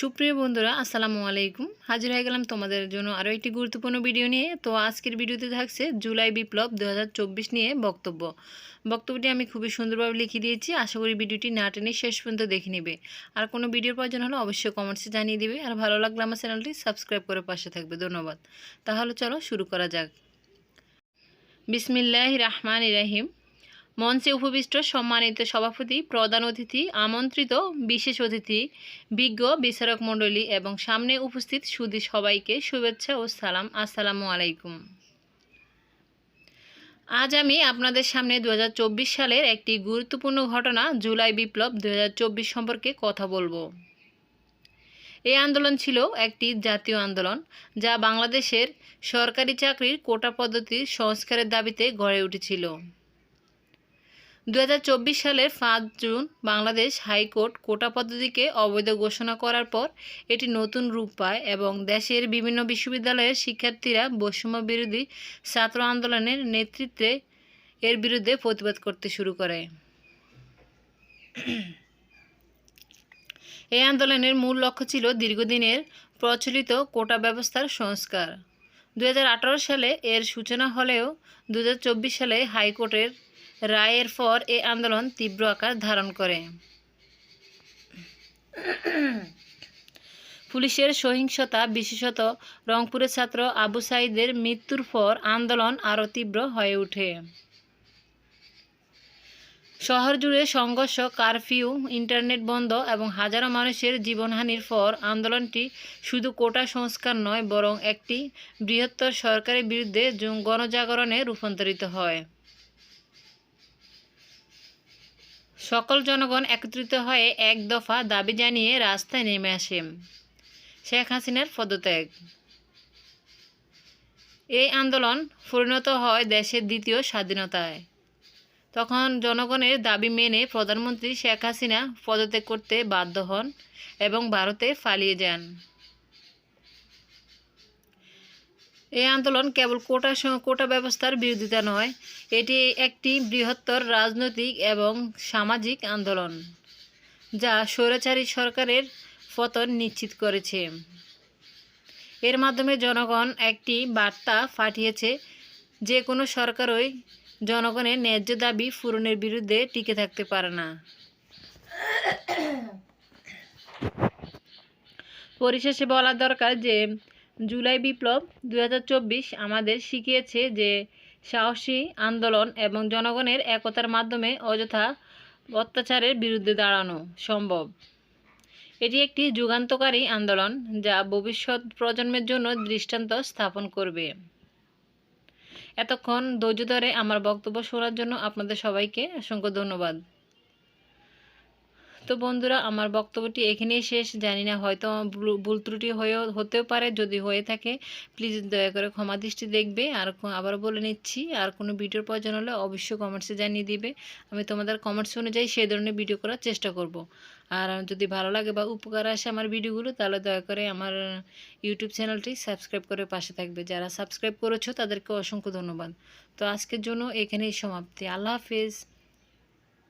সুপ্রিয় বন্ধুরা, আসসালামু আলাইকুম। হাজির হয়ে গেলাম তোমাদের জন্য আরও একটি গুরুত্বপূর্ণ ভিডিও নিয়ে। তো আজকের ভিডিওতে থাকছে জুলাই বিপ্লব দু হাজার চব্বিশ নিয়ে বক্তব্য। বক্তব্যটি আমি খুবই সুন্দরভাবে লিখে দিয়েছি। আশা করি ভিডিওটি না টেনে শেষ পর্যন্ত দেখে নেবে। আর কোনো ভিডিওর প্রয়োজন হলে অবশ্যই কমেন্টসে জানিয়ে দেবে। আর ভালো লাগলে আমার চ্যানেলটি সাবস্ক্রাইব করে পাশে থাকবে। ধন্যবাদ। তাহলে চলো শুরু করা যাক। বিসমিল্লাহ রহমান ইরাহিম মঞ্চে উপবিষ্ট সম্মানিত সভাপতি, প্রধান অতিথি, আমন্ত্রিত বিশেষ অতিথি, বিজ্ঞ বিচারক মণ্ডলী এবং সামনে উপস্থিত সুদী সবাইকে শুভেচ্ছা ও সালাম। আসসালামু আলাইকুম। আজ আমি আপনাদের সামনে দুই হাজার চব্বিশ সালের একটি গুরুত্বপূর্ণ ঘটনা, জুলাই বিপ্লব দুই হাজার চব্বিশ সম্পর্কে কথা বলব। এই আন্দোলন ছিল একটি জাতীয় আন্দোলন, যা বাংলাদেশের সরকারি চাকরির কোটা পদ্ধতির সংস্কারের দাবিতে গড়ে উঠেছিল। দু হাজার চব্বিশ সালের পাঁচ জুন বাংলাদেশ হাইকোর্ট কোটা পদ্ধতিকে অবৈধ ঘোষণা করার পর এটি নতুন রূপ পায় এবং দেশের বিভিন্ন বিশ্ববিদ্যালয়ের শিক্ষার্থীরা বৈষম্য বিরোধী ছাত্র আন্দোলনের নেতৃত্বে এর বিরুদ্ধে প্রতিবাদ করতে শুরু করে। এই আন্দোলনের মূল লক্ষ্য ছিল দীর্ঘদিনের প্রচলিত কোটা ব্যবস্থার সংস্কার। দু হাজার আঠারো সালে এর সূচনা হলেও দু হাজার চব্বিশ সালে হাইকোর্টের রায়ের পর এ আন্দোলন তীব্র আকার ধারণ করে। পুলিশের সহিংসতা বিশেষত রংপুরের ছাত্র আবু সাইদের মৃত্যুর পর আন্দোলন আরও তীব্র হয়ে ওঠে। শহর জুড়ে সংঘর্ষ, কারফিউ, ইন্টারনেট বন্ধ এবং হাজারো মানুষের জীবনহানির পর আন্দোলনটি শুধু কোটা সংস্কার নয়, বরং একটি বৃহত্তর সরকারের বিরুদ্ধে গণজাগরণে রূপান্তরিত হয়। সকল জনগণ একত্রিত হয়ে এক দফা দাবি জানিয়ে রাস্তায় নেমে আসে। শেখ হাসিনার পদত্যাগ। এই আন্দোলন পরিণত হয় দেশের দ্বিতীয় স্বাধীনতায়। তখন জনগণের দাবি মেনে প্রধানমন্ত্রী শেখ হাসিনা পদত্যাগ করতে বাধ্য হন এবং ভারতে পালিয়ে যান। এই আন্দোলন কেবল কোটা কোটা ব্যবস্থার বিরোধিতা নয়, এটি একটি বৃহত্তর রাজনৈতিক এবং সামাজিক আন্দোলন যা স্বৈরাচারী সরকারের পতন নিশ্চিত করেছে। এর মাধ্যমে জনগণ একটি বার্তা পাঠিয়েছে যে কোনো সরকারই জনগণের ন্যায্য দাবি পূরণের বিরুদ্ধে টিকে থাকতে পারে না। পরিশেষে বলা দরকার যে জুলাই বিপ্লব দুই হাজার চব্বিশ আমাদের শিখিয়েছে যে সাহসী আন্দোলন এবং জনগণের একতার মাধ্যমে অযথা অত্যাচারের বিরুদ্ধে দাঁড়ানো সম্ভব। এটি একটি যুগান্তকারী আন্দোলন যা ভবিষ্যৎ প্রজন্মের জন্য দৃষ্টান্ত স্থাপন করবে। এতক্ষণ ধৈর্য ধরে আমার বক্তব্য শোনার জন্য আপনাদের সবাইকে অসংখ্য ধন্যবাদ। তো বন্ধুরা, আমার বক্তব্যটি এখানেই শেষ। জানি না, হয়তো ভুল ত্রুটি হয়েও, হতেও পারে, যদি হয়ে থাকে প্লিজ দয়া করে ক্ষমা দৃষ্টি দেখবে। আর আবার বলে নিচ্ছি, আর কোনো ভিডিওর প্রয়োজন হলে অবশ্যই কমেন্টসে জানিয়ে দিবে। আমি তোমাদের কমেন্টস অনুযায়ী সেই ধরনের ভিডিও করার চেষ্টা করব। আর যদি ভালো লাগে বা উপকার আসে আমার ভিডিওগুলো তাহলে দয়া করে আমার ইউটিউব চ্যানেলটি সাবস্ক্রাইব করে পাশে থাকবে। যারা সাবস্ক্রাইব করেছ, তাদেরকে অসংখ্য ধন্যবাদ। তো আজকের জন্য এখানেই সমাপ্তি। আল্লাহ হাফিজ।